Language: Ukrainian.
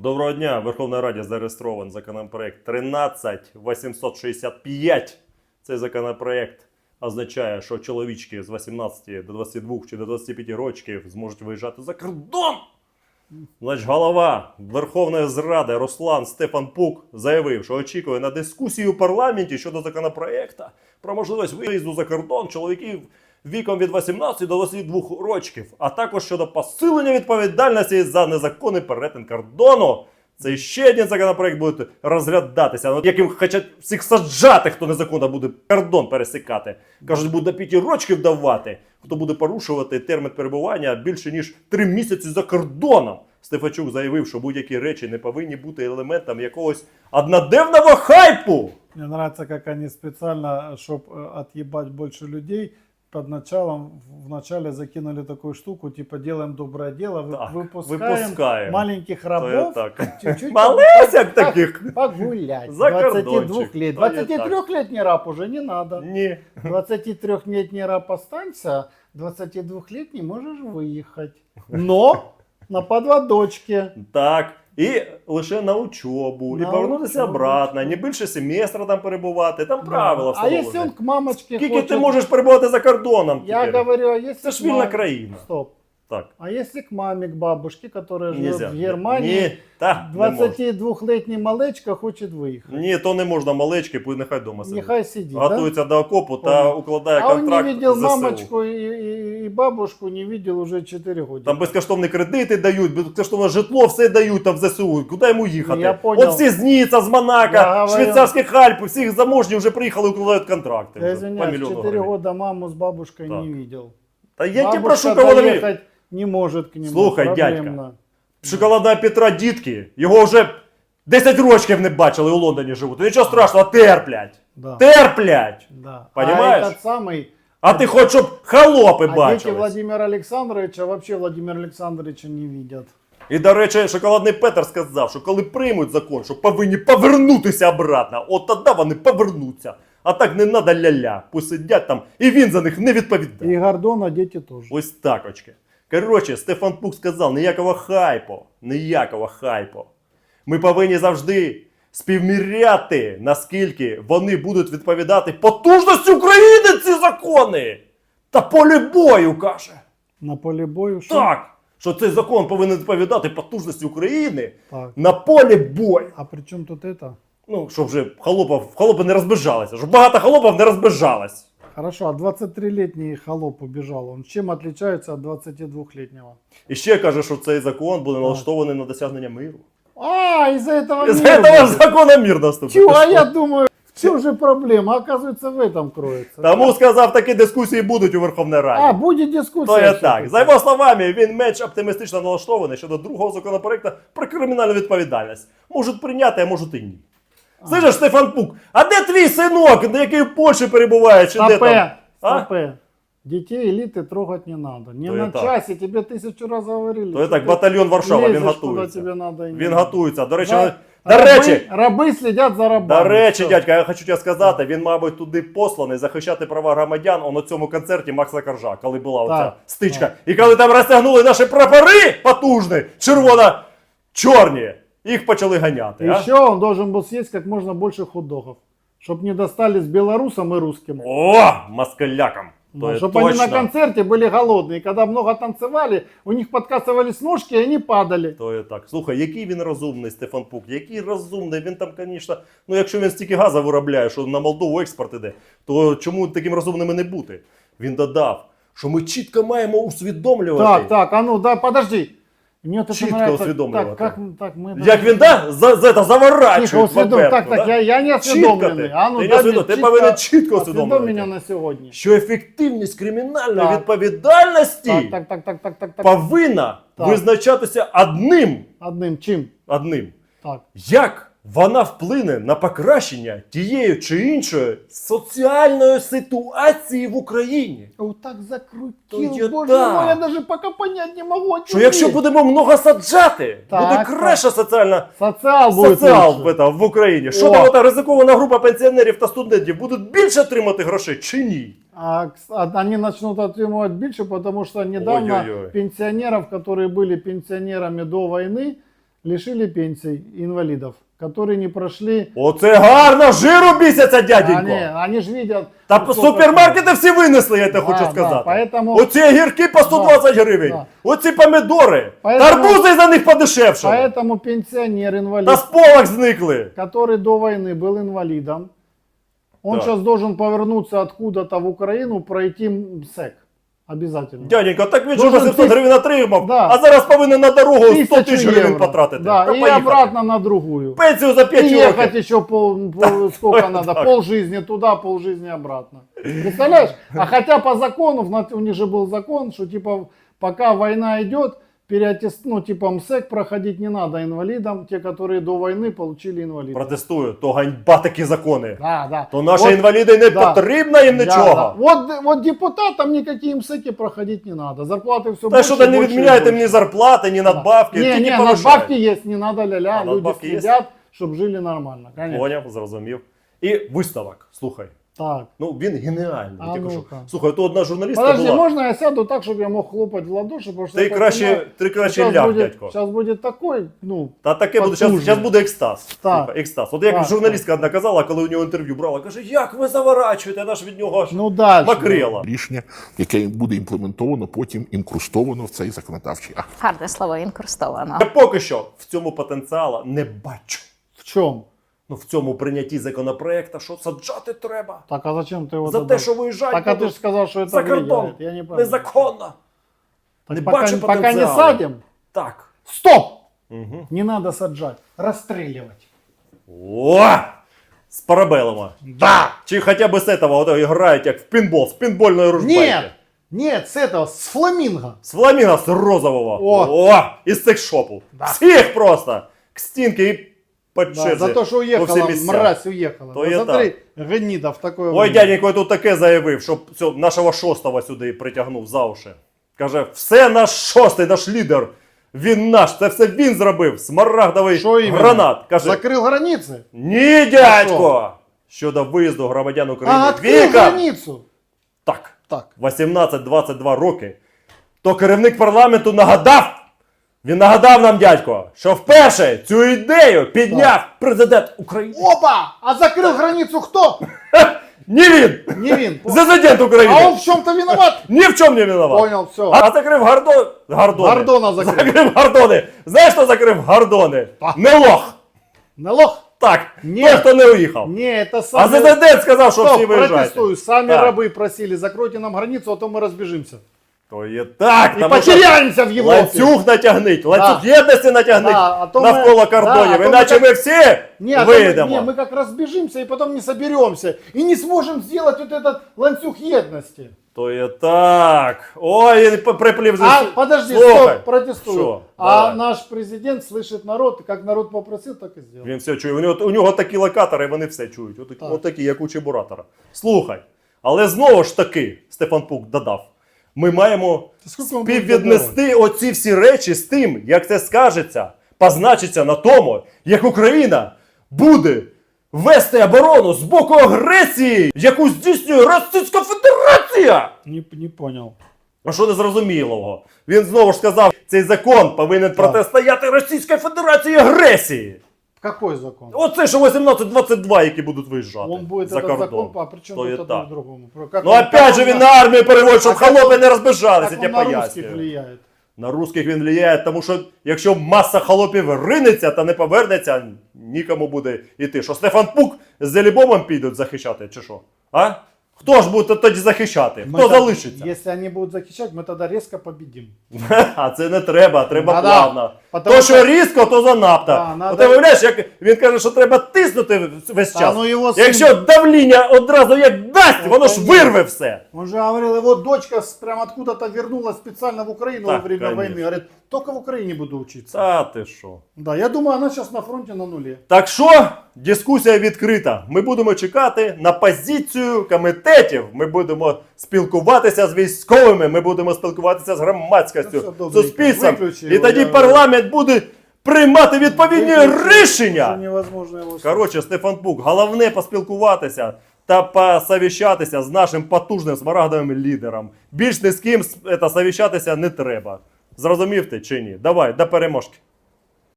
Доброго дня. В Верховній Раді зареєстрований законопроект 13865. Цей законопроект означає, що чоловічки з 18 до 22 чи до 25 років зможуть виїжджати за кордон. Значить, голова Верховної Зради Руслан Стефан Пук заявив, що очікує на дискусію в парламенті щодо законопроекту про можливість виїзду за кордон чоловіків віком від 18 до 22 років, а також щодо посилення відповідальності за незаконний перетин кордону. Це ще один законопроект буде розглядатися, ну, яким хочуть всіх саджати, хто незаконно буде кордон пересікати. Кажуть, буде 5 років давати, хто буде порушувати термін перебування більше ніж 3 місяці за кордоном. Стефачук заявив, що будь-які речі не повинні бути елементом якогось одноденного хайпу. Мне нравится, как они специально, чтобы отъебать больше людей, под началом, в начале закинули такую штуку, типа делаем доброе дело, Так, выпускаем, выпускаем. маленьких рабов, чуть-чуть Малесяк таких. погулять. За 22 кордончик. лет. То я 23-летний раб уже не надо. Ні. 23-летний раб останься, 22-летний можешь выехать. Но на подводочке. Так. І лише на учобу, На і повернутися учобу. обратно, не більше семестра там перебувати. Там правила а встановлені. А якщо к мамочке Скільки хочет... ти можеш перебувати за кордоном? Я тепер? говорю, а якщо... Це ж вільна мам- країна. Стоп. Так. А если к маме, к бабушке, которая живет Нельзя. в Германии, Ні, та, не 22-летний малечка хочет выехать. Ні, то не можна малечки, пусть нехай вдома сидить. Нехай сидит, да? Готується до окопу та Понял. укладає А он не контракт видел з ЗСУ. мамочку и, и- и бабушку, не видел уже 4 года. Там безкоштовні кредити дають, безкоштовне житло, все дають там в ЗСУ. Куди йому їхати? Я понял. От всі з Ніца, з Монако, Я говорю- швейцарських Альп, всіх заможні вже приїхали укладають контракти. Я вже, извиняюсь, мільйону 4 гривень. года маму с бабушкой Так. не видел. Та я тебе Бабушка прошу, кого доехать не может к нему. Слухай, проблемно. Шоколадна Петра дітки, його вже 10 років не бачили у Лондоні живуть. Нічого страшного, терплять. Да. Терплять. да. Понимаешь? А этот самый... А ти хоч щоб холопи А дети. Владимира Александровича вообще Владимира Александровича не видят. І, до речі, шоколадний Петер сказав, що коли приймуть закон, що повинні повернутися обратно, от тоді вони повернуться. А так не надо ля-ля. Пусть сидять там, і він за них не відповідає. И Гордона дети тоже. Ось так очки. Коротше, Стефан Пук сказав: ніякого хайпу, ніякого хайпу. Ми повинні завжди співміряти, наскільки вони будуть відповідати потужності України ці закони. Та полі бою, каже. На поле бою. шо? Так, що цей закон повинен відповідати потужності України Так. на полі бою. А при чем тут это? Ну, щоб вже холопів, холопи не розбіжалися, щоб багато холопів не розбіжалось. Хорошо, а 23-летний холоп убежал. Он чем отличается от 22-летнего? І ще каже, що цей закон буде налаштований на досягнення миру. А, из-за этого З мир цього ж будет. закона мир наступить. Чего? Ти А що? я думаю, в чем же проблема? А Оказывается, в этом кроется. Тому сказав, такі дискусії будуть у Верховній Раді. А, будет дискуссия. То є всё-таки. так. За його словами, він менш оптимістично налаштований щодо другого законопроекту про кримінальну відповідальність. Можуть прийняти, а можуть і ні. Слышиш, Стефан Пук, а де твій синок, який в Польщі перебуває, чи де там? Стопе, А? стопе. Детей элиты трогать не надо. Не То на и так. часе, тебе тысячу раз говорили. То є что так, ты батальйон Варшава, він лезешь, куда готується. тебе надо. и не Він надо. готується. До речі, Да. до Раби- речі, Раби слідять за рабами. До речі, Все. дядька, я хочу тебе сказати, він, мабуть, туди посланий захищати права громадян он на цьому концерті Макса Коржа, коли була оця Так, стичка. так. І коли там розтягнули наші прапори потужні, червоно-чорні, їх почали ганяти. А? Еще он должен был съесть как можно больше хот-догов. Чтобы не достались белорусам и русским. О, москалякам. То є чтобы они на точно. концерте были голодные. Когда много танцевали, у них подкасывались ножки, и они падали. То є так. Слухай, який він розумний, Стефан Пук, який розумний. Він там, звісно, ну якщо він стільки газу виробляє, що на Молдову експорт іде, то чому таким розумним і не бути? Він додав, що ми чітко маємо усвідомлювати. Так, так, а ну да, подожди. Мне вот это Чітко нравится. усвідомлювати. Так, как, так мы Як він да? За, за це заворачує. Усвідом. Так, так, я, я не Чітко освідомлений. ти. А ну, Ти не дай мені ти повинен чітко усвідомлювати. на сьогодні. Що ефективність кримінальної Так. відповідальності Так, так, так, так, так, так, так. повинна Так. визначатися одним. Одним чим? одним. Так. Як вона вплине на покращення тієї чи іншої соціальної ситуації в Україні? Вот так То закрутил, є боже так. мой, я даже пока понять не могу. о Що чём якщо речь. будемо много саджати, Так, буде так. краща соціальна Социал будет соціал лучше. в, это, в Україні. Що О. там ота ризикована група пенсіонерів та студентів будуть більше отримати грошей чи ні? А, кс- а они начнут отримывать больше, потому что недавно Ой-ой-ой. пенсионеров, которые были пенсионерами до войны, лишили пенсий инвалидов, которые не прошли. Оце гарно, жиру бісяться, дяденько. Они, они же видят. Та по сколько супермаркети всі винесли, я тебе Да, хочу да, сказати. поэтому- Оці огірки по 120 гривень. да. Оці помідори. Поэтому- Тарбузи за них подешевшали. Поэтому пенсионер инвалид, Та з полок зникли. который до войны был инвалидом, он Да. сейчас должен повернуться откуда-то в Украину, пройти МСЭК. Обязательно. Дяденька, так він же Должен 800 тис- гривень отримав, Да. а зараз повинен на дорогу 100 Тысячу тисяч гривень потратити. Да, Та и поїхати. обратно на другую. Пенсію за 5 И років. ехать еще пол, пол- сколько надо, пол жизни туда, пол жизни обратно. Представляешь? А хотя по закону, у них же был закон, что типа пока война идет, переаттест, ну типа МСЭК проходить не надо инвалидам, те, которые до войны получили инвалидность. Протестую, то ганьба такі закони. Да, да. То наші Вот- інваліди не да. потрібно їм да, нічого. да. Вот, вот депутатам никакие МСЭКи проходить не надо. Зарплаты все Та больше що и то не больше и відміняйте больше. мені зарплати, ні надбавки, Не, тільки не, повишають. надбавки есть, не надо ля-ля, А, люди надбавки есть? следят, чтобы жили нормально, конечно. Поняв, зрозумів. І висновок, слухай. так. Ну він геніальний. А ну-ка. Слухай, то одна журналістка Подожди, була. можно я сяду так, чтобы я мог хлопать в ладоши? Потому что Ти краще, ти краще ляг, дядько. Сейчас будет такой, ну, Та таке буде, зараз, зараз буде екстаз. Так. Слухай, екстаз. От як Так, журналістка одна казала, коли у нього інтерв'ю брала, каже, як ви заворачуєте, аж від нього аж ну дальше. макрила. рішення, яке буде імплементовано, потім інкрустовано в цей законодавчий акт. Гарне слово інкрустовано. Я поки що в цьому потенціалу не бачу. В чем? Ну в цьому прийнятті законопроекту, що саджати треба. Так, а зачем ты его За тогда- те, що виїжджають Так, а ты будуть же сказал, что это за кордон. влияет. Я не понял. Незаконно. Так не пока, бачу пока не потенціалу. садим. Так. Стоп! Угу. Не надо саджать. Расстреливать. О! З парабелома. Да! Чи хоча б з этого ото грають як в пінбол, з пінбольної ружбайки. Нет! Нет, с этого, с фламинго. З фламінга з розового. О! О! Із секс-шопу. Да. Всіх просто. К стінки і по Да, черзі. за то, что по всім уехала, місцям. мразь уехала. То Ну, я смотри, гнида в такое Ой, время. дяденько, я тут таке заявив, що цього нашого шостого сюди притягнув за уші. Каже, все наш шостий, наш лідер. Він наш, це все він зробив. Смарагдовий Що іменно? гранат. Каже, Закрыл границы? ні, дядько! Щодо виїзду громадян України. А, открыл Віка! границу. Так, Так. 18-22 роки. То керівник парламенту нагадав. Він нагадав нам, дядько, що вперше цю ідею підняв президент України. Опа! А закрыл границу кто? Ні він! Не вин. Президент України! А он в чем-то виноват? Ні в чому не виноват. Понял, все. А закрив Гордон... Гордони. Гордона закрив. Закрив Гордони. Знаєш, хто закрив Гордони? Не лох. Налог? Так, Ні. той, хто не уїхав. Не, это А сами... президент сказав, що всі Стоп, виїжджають. протестую. Сами Так. рабы просили, закройте нам границу, а то мы разбежимся. То є так, И тому що потеряемся в Европе. ланцюг натягніть, ланцюг єдності натягніть Да, а то навколо ми- кордонів, да, а то іначе ми ми так- всі Не, а то мы, вийдемо. не, мы как разбежимся и потом не соберемся. И не сможем сделать вот этот ланцюг едности. То є так. Ой, він приплів А, подожди, Слухай. стоп, протестую. Що? А Давай. наш президент слышит народ, как народ попросил, так и сделал. Він все чує. У нього, у нього такі локатори, вони все чують. Отакі, Так. отакі як у Чебуратора. Слухай, але знову ж таки, Стефан Пук додав, ми маємо співвіднести оці всі речі з тим, як це скажеться, позначиться на тому, як Україна буде вести оборону з боку агресії, яку здійснює Російська Федерація. Не, не понял. А що незрозумілого? Він знову ж сказав, цей закон повинен протистояти Російській Федерації агресії. Какой закон? Оце що 18-22, які будуть виїжджати Он будет за этот кордон. закон, а при чем То тут є одно так. к другому? Про- как Ну он- опять как же он він на армію переводить, щоб А как холопи не розбіжалися, как я он на пояснюю. русских влияет? На русських він влияє, тому що якщо маса холопів ринеться та не повернеться, нікому буде йти. Що Стефан Пук з Зелібомом підуть захищати, чи що? А? Хто ж буде тоді захищати? Мы Хто тогда- залишиться? Если они будут захищать, мы тогда резко победим. А це не треба, треба Да-да. плавно. Потому То, що- що різко, то занадто. Да, От надо- Ти виявляєш, як він каже, що треба тиснути весь Та час. ну його син- Якщо давління одразу як дасть, Ну, воно ж конечно. вирве все. Он же говорил, его дочка с- прям откуда-то вернулась специально в Украину Так, во время конечно. войны. Говорит, только в Украине буду учиться. Та ти що? Да, я думаю, она сейчас на фронте на нуле. Так що дискусія відкрита. Ми будемо чекати на позицію комітетів. Ми будемо спілкуватися з військовими, ми будемо спілкуватися з Ну, громадськістю, все, добренько. суспільством. І тоді я- парламент буде приймати відповідні Уже рішення. невозможно его. Коротше, Стефан Пук, головне поспілкуватися та посовіщатися з нашим потужним смарагдовим лідером. Більш ні з ким с- это, совіщатися не треба. Зрозумів ти чи ні? Давай, до переможки.